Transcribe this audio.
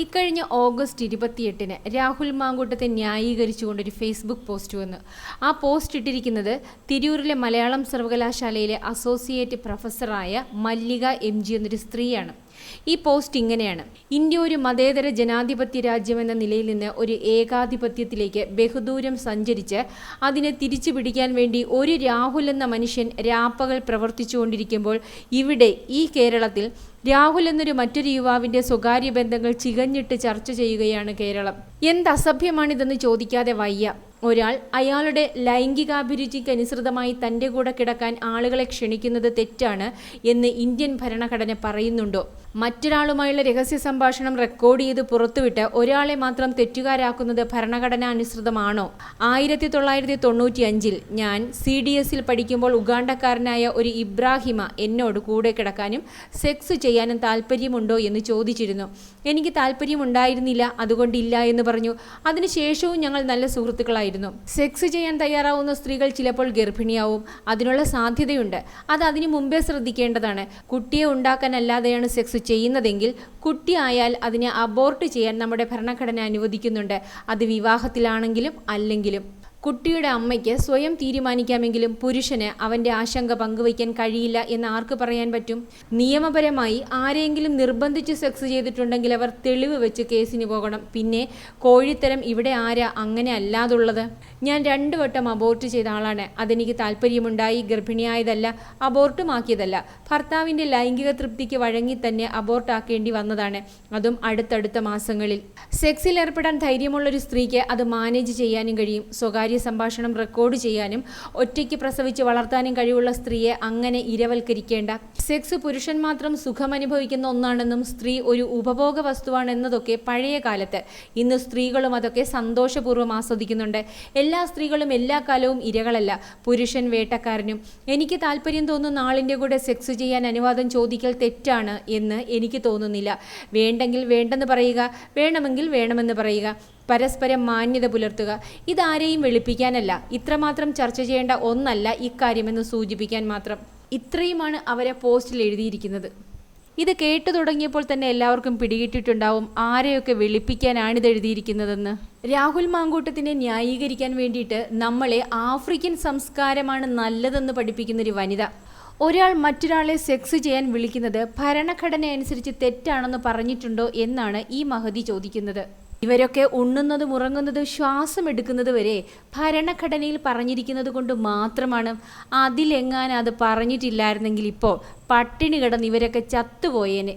ഇക്കഴിഞ്ഞ ഓഗസ്റ്റ് ഇരുപത്തിയെട്ടിന് രാഹുൽ മാങ്കൂട്ടത്തെ ന്യായീകരിച്ചുകൊണ്ടൊരു ഫേസ്ബുക്ക് പോസ്റ്റ് വന്നു. ആ പോസ്റ്റ് ഇട്ടിരിക്കുന്നത് തിരൂരിലെ മലയാളം സർവകലാശാലയിലെ അസോസിയേറ്റ് പ്രൊഫസറായ മല്ലിക എം ജി എന്നൊരു സ്ത്രീയാണ്. ഈ പോസ്റ്റ് ഇങ്ങനെയാണ്. ഇന്ത്യ ഒരു മതേതര ജനാധിപത്യ രാജ്യമെന്ന നിലയിൽ നിന്ന് ഒരു ഏകാധിപത്യത്തിലേക്ക് ബഹുദൂരം സഞ്ചരിച്ച് അതിനെ തിരിച്ചു പിടിക്കാൻ വേണ്ടി ഒരു രാഹുൽ എന്ന മനുഷ്യൻ രാപ്പകൽ പ്രവർത്തിച്ചുകൊണ്ടിരിക്കുമ്പോൾ ഇവിടെ ഈ കേരളത്തിൽ രാഹുൽ എന്നൊരു മറ്റൊരു യുവാവിന്റെ സ്വകാര്യ ബന്ധങ്ങൾ ചികഞ്ഞിട്ട് ചർച്ച ചെയ്യുകയാണ് കേരളം. എന്ത് അസഭ്യമാണിതെന്ന് ചോദിക്കാതെ വയ്യ. ഒരാൾ അയാളുടെ ലൈംഗികാഭിരുചിക്ക് അനുസൃതമായി തന്റെ കൂടെ കിടക്കാൻ ആളുകളെ ക്ഷണിക്കുന്നത് തെറ്റാണ് എന്ന് ഇന്ത്യൻ ഭരണഘടന പറയുന്നുണ്ടോ? മറ്റൊരാളുമായുള്ള രഹസ്യ സംഭാഷണം റെക്കോർഡ് ചെയ്ത് പുറത്തുവിട്ട് ഒരാളെ മാത്രം തെറ്റുകാരാക്കുന്നത് ഭരണഘടന അനുസൃതമാണോ? ആയിരത്തി തൊള്ളായിരത്തി തൊണ്ണൂറ്റി അഞ്ചിൽ ഞാൻ സി ഡി എസിൽ പഠിക്കുമ്പോൾ ഉഗാണ്ടക്കാരനായ ഒരു ഇബ്രാഹിമ എന്നോട് കൂടെ കിടക്കാനും സെക്സ് ചെയ്യാനും താല്പര്യമുണ്ടോ എന്ന് ചോദിച്ചിരുന്നു. എനിക്ക് താല്പര്യമുണ്ടായിരുന്നില്ല അതുകൊണ്ടില്ല എന്ന് പറഞ്ഞു. അതിനുശേഷവും ഞങ്ങൾ നല്ല സുഹൃത്തുക്കളായിരുന്നു. സെക്സ് ചെയ്യാൻ തയ്യാറാവുന്ന സ്ത്രീകൾ ചിലപ്പോൾ ഗർഭിണിയാവും. അതിനുള്ള സാധ്യതയുണ്ട്. അത് അതിനു മുമ്പേ ശ്രദ്ധിക്കേണ്ടതാണ്. കുട്ടിയെ ഉണ്ടാക്കാനല്ലാതെയാണ് സെക്സ് ചെയ്യുന്നതെങ്കിൽ കുട്ടിയായാൽ അതിനെ അബോർട്ട് ചെയ്യാൻ നമ്മുടെ ഭരണഘടന അനുവദിക്കുന്നുണ്ട്. അത് വിവാഹത്തിലാണെങ്കിലും അല്ലെങ്കിലും കുട്ടിയുടെ അമ്മയ്ക്ക് സ്വയം തീരുമാനിക്കാമെങ്കിലും പുരുഷന് അവന്റെ ആശങ്ക പങ്കുവയ്ക്കാൻ കഴിയില്ല എന്ന് ആർക്ക് പറയാൻ പറ്റും? നിയമപരമായി ആരെങ്കിലും നിർബന്ധിച്ച് സെക്സ് ചെയ്തിട്ടുണ്ടെങ്കിൽ അവർ തെളിവ് വെച്ച് കേസിന് പോകണം. പിന്നെ കോഴിത്തരം ഇവിടെ ആരാ അങ്ങനെ അല്ലാതുള്ളത്? ഞാൻ രണ്ടു വട്ടം അബോർട്ട് ചെയ്ത ആളാണ്. അതെനിക്ക് താല്പര്യമുണ്ടായി. ഗർഭിണിയായതല്ല അബോർട്ടുമാക്കിയതല്ല ഭർത്താവിന്റെ ലൈംഗിക തൃപ്തിക്ക് വഴങ്ങി തന്നെ അബോർട്ടാക്കേണ്ടി വന്നതാണ്. അതും അടുത്തടുത്ത മാസങ്ങളിൽ. സെക്സിൽ ഏർപ്പെടാൻ ധൈര്യമുള്ളൊരു സ്ത്രീക്ക് അത് മാനേജ് ചെയ്യാനും കഴിയും. സ്വകാര്യ സംഭാഷണം റെക്കോർഡ് ചെയ്യാനും ഒറ്റയ്ക്ക് പ്രസവിച്ച് വളർത്താനും കഴിവുള്ള സ്ത്രീയെ അങ്ങനെ ഇരവൽക്കരിക്കേണ്ട. സെക്സ് പുരുഷൻ മാത്രം സുഖമനുഭവിക്കുന്ന ഒന്നാണെന്നും സ്ത്രീ ഒരു ഉപഭോഗ വസ്തുവാണെന്നതൊക്കെ പഴയ കാലത്ത്. ഇന്ന് സ്ത്രീകളും അതൊക്കെ സന്തോഷപൂർവം ആസ്വദിക്കുന്നുണ്ട്. എല്ലാ സ്ത്രീകളും എല്ലാ കാലവും ഇരകളല്ല പുരുഷൻ വേട്ടക്കാരനും. എനിക്ക് താല്പര്യം തോന്നുന്ന ആളിന്റെ കൂടെ സെക്സ് ചെയ്യാൻ അനുവാദം ചോദിക്കൽ തെറ്റാണ് എന്ന് എനിക്ക് തോന്നുന്നില്ല. വേണ്ടെങ്കിൽ വേണ്ടെന്ന് പറയുക വേണമെങ്കിൽ വേണമെന്ന് പറയുക. പരസ്പരം മാന്യത പുലർത്തുക. ഇതാരെയും വെളുപ്പിക്കാനല്ല. ഇത്രമാത്രം ചർച്ച ചെയ്യേണ്ട ഒന്നല്ല ഇക്കാര്യമെന്ന് സൂചിപ്പിക്കാൻ മാത്രം. ഇത്രയുമാണ് അവരെ പോസ്റ്റിൽ എഴുതിയിരിക്കുന്നത്. ഇത് കേട്ടു തുടങ്ങിയപ്പോൾ തന്നെ എല്ലാവർക്കും പിടികിട്ടിട്ടുണ്ടാവും ആരെയൊക്കെ വെളുപ്പിക്കാനാണിത് എഴുതിയിരിക്കുന്നതെന്ന്. രാഹുൽ മാങ്കൂട്ടത്തിനെ ന്യായീകരിക്കാൻ വേണ്ടിയിട്ട് നമ്മളെ ആഫ്രിക്കൻ സംസ്കാരമാണ് നല്ലതെന്ന് പഠിപ്പിക്കുന്ന ഒരു വനിത. ഒരാൾ മറ്റൊരാളെ സെക്സ് ചെയ്യാൻ വിളിക്കുന്നത് ഭരണഘടന അനുസരിച്ച് തെറ്റാണെന്ന് പറഞ്ഞിട്ടുണ്ടോ എന്നാണ് ഈ മഹതി ചോദിക്കുന്നത്. ഇവരൊക്കെ ഉണ്ണുന്നതും ഉറങ്ങുന്നതും ശ്വാസം എടുക്കുന്നത് വരെ ഭരണഘടനയിൽ പറഞ്ഞിരിക്കുന്നത് കൊണ്ട് മാത്രമാണ്. അതിലെങ്ങാനും അത് പറഞ്ഞിട്ടില്ലായിരുന്നെങ്കിൽ ഇപ്പോൾ പട്ടിണി കിടന്ന് ഇവരൊക്കെ ചത്തുപോയേനെ.